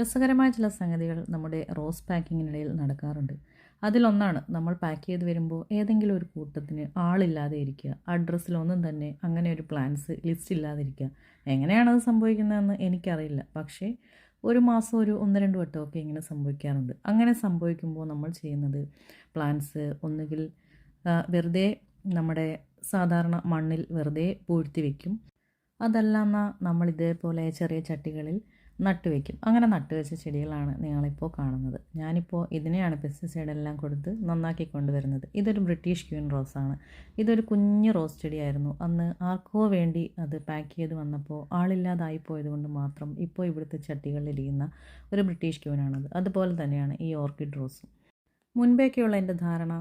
രസകരമായ ചില സംഗതികൾ നമ്മുടെ റോസ് പാക്കിങ്ങിനിടയിൽ നടക്കാറുണ്ട്. അതിലൊന്നാണ് നമ്മൾ പാക്ക് ചെയ്ത് വരുമ്പോൾ ഏതെങ്കിലും ഒരു കൂട്ടത്തിന് ആളില്ലാതെ ഇരിക്കുക. അഡ്രസ്സിലൊന്നും തന്നെ അങ്ങനെ ഒരു പ്ലാൻസ് ലിസ്റ്റ് ഇല്ലാതിരിക്കുക എങ്ങനെയാണത് സംഭവിക്കുന്നതെന്ന് എനിക്കറിയില്ല. പക്ഷേ ഒരു മാസം ഒരു ഒന്ന് രണ്ട് വട്ടമൊക്കെ ഇങ്ങനെ സംഭവിക്കാറുണ്ട്. അങ്ങനെ സംഭവിക്കുമ്പോൾ നമ്മൾ ചെയ്യുന്നത് പ്ലാൻസ് ഒന്നുകിൽ വെറുതെ നമ്മുടെ സാധാരണ മണ്ണിൽ വെറുതെ പൂഴ്ത്തി വയ്ക്കും അതല്ലാന്ന നമ്മൾ ഇതേപോലെ ചെറിയ ചട്ടികളിൽ നട്ടുവെക്കും അങ്ങനെ നട്ടുവെച്ച ചെടികളാണ് നിങ്ങളിപ്പോൾ കാണുന്നത്. ഞാനിപ്പോൾ ഇതിനെയാണ് പെസ്റ്റിസൈഡ് എല്ലാം കൊടുത്ത് നന്നാക്കി കൊണ്ടുവരുന്നത്. ഇതൊരു ബ്രിട്ടീഷ് ക്യൂൻ റോസാണ് ഇതൊരു കുഞ്ഞ് റോസ് ചെടിയായിരുന്നു. അന്ന് ആർക്കോ വേണ്ടി അത് പാക്ക് ചെയ്ത് വന്നപ്പോൾ ആളില്ലാതായി പോയത് കൊണ്ട് മാത്രം ഇപ്പോൾ ഇവിടുത്തെ ചട്ടികളിലിരിക്കുന്ന ഒരു ബ്രിട്ടീഷ് ക്യൂനാണത്. അതുപോലെ തന്നെയാണ് ഈ ഓർക്കിഡ് റോസും. മുൻപേക്കെയുള്ള എന്റെ ധാരണ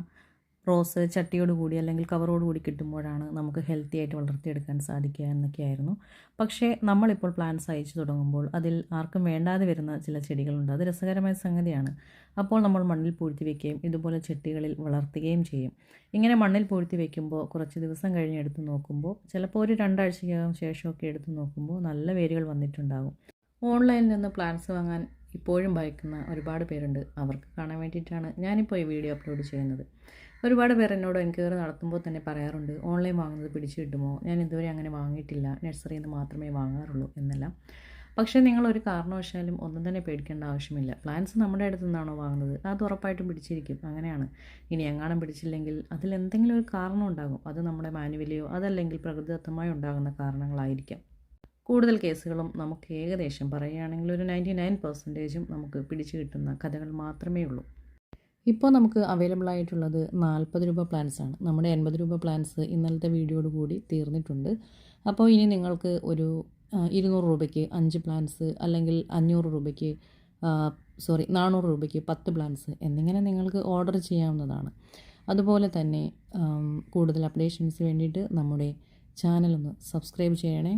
റോസ് ചട്ടിയോട് കൂടി അല്ലെങ്കിൽ കവറോട് കൂടി കിട്ടുമ്പോഴാണ് നമുക്ക് ഹെൽത്തി ആയിട്ട് വളർത്തിയെടുക്കാൻ സാധിക്കുക എന്നൊക്കെയായിരുന്നു. പക്ഷേ നമ്മളിപ്പോൾ പ്ലാന്റ്സ് അയച്ചു തുടങ്ങുമ്പോൾ അതിൽ ആർക്കും വേണ്ടാതെ വരുന്ന ചില ചെടികളുണ്ട്. അത് രസകരമായ സംഗതിയാണ്. അപ്പോൾ നമ്മൾ മണ്ണിൽ പൂഴ്ത്തി വയ്ക്കുകയും ഇതുപോലെ ചെട്ടികളിൽ വളർത്തുകയും ചെയ്യും. ഇങ്ങനെ മണ്ണിൽ പൂഴ്ത്തി വയ്ക്കുമ്പോൾ കുറച്ച് ദിവസം കഴിഞ്ഞ് എടുത്ത് നോക്കുമ്പോൾ ചിലപ്പോൾ ഒരു രണ്ടാഴ്ചയ്ക്കകം ശേഷമൊക്കെ എടുത്ത് നോക്കുമ്പോൾ നല്ല വേരുകൾ വന്നിട്ടുണ്ടാകും. ഓൺലൈനിൽ നിന്ന് പ്ലാന്റ്സ് വാങ്ങാൻ ഇപ്പോഴും ഭയക്കുന്ന ഒരുപാട് പേരുണ്ട്. അവർക്ക് കാണാൻ വേണ്ടിയിട്ടാണ് ഞാനിപ്പോൾ ഈ വീഡിയോ അപ്ലോഡ് ചെയ്യുന്നത്. ഒരുപാട് പേർ എന്നോട് എൻക്വയറി നടത്തുമ്പോൾ തന്നെ പറയാറുണ്ട് ഓൺലൈൻ വാങ്ങുന്നത് പിടിച്ചു കിട്ടുമോ? ഞാൻ ഇതുവരെ അങ്ങനെ വാങ്ങിയിട്ടില്ല. നഴ്സറിയിൽ നിന്ന് മാത്രമേ വാങ്ങാറുള്ളൂ എന്നെല്ലാം. പക്ഷേ നിങ്ങൾ ഒരു കാരണവശാലും ഒന്നും തന്നെ പേടിക്കേണ്ട ആവശ്യമില്ല. പ്ലാൻസ് നമ്മുടെ അടുത്ത് നിന്നാണോ വാങ്ങുന്നത്? അത് ഉറപ്പായിട്ടും പിടിച്ചിരിക്കും. അങ്ങനെയാണ്. ഇനി എങ്ങാനും പിടിച്ചില്ലെങ്കിൽ അതിൽ എന്തെങ്കിലും ഒരു കാരണം ഉണ്ടാകും. അത് നമ്മുടെ മാനുവലിയോ അതല്ലെങ്കിൽ പ്രകൃതിദത്തമായി ഉണ്ടാകുന്ന കാരണങ്ങളായിരിക്കാം. കൂടുതൽ കേസുകളും നമുക്ക് ഏകദേശം പറയുകയാണെങ്കിൽ ഒരു നയന്റി നയൻ പെർസെന്റേജും നമുക്ക് പിടിച്ചു കിട്ടുന്ന കഥകൾ മാത്രമേ ഉള്ളൂ. ഇപ്പോൾ നമുക്ക് അവൈലബിൾ ആയിട്ടുള്ളത് നാൽപ്പത് രൂപ പ്ലാൻസ് ആണ്. നമ്മുടെ എൺപത് രൂപ പ്ലാൻസ് ഇന്നലത്തെ വീഡിയോയോട് കൂടി തീർന്നിട്ടുണ്ട്. അപ്പോൾ ഇനി നിങ്ങൾക്ക് ഒരു ഇരുന്നൂറ് രൂപയ്ക്ക് അഞ്ച് പ്ലാൻസ് അല്ലെങ്കിൽ അഞ്ഞൂറ് രൂപയ്ക്ക് സോറി നാനൂറ് രൂപയ്ക്ക് പത്ത് പ്ലാൻസ് എന്നിങ്ങനെ നിങ്ങൾക്ക് ഓർഡർ ചെയ്യാവുന്നതാണ്. അതുപോലെ തന്നെ കൂടുതൽ അപ്ഡേഷൻസ് വേണ്ടിയിട്ട് നമ്മുടെ ചാനലൊന്ന് സബ്സ്ക്രൈബ് ചെയ്യണേ.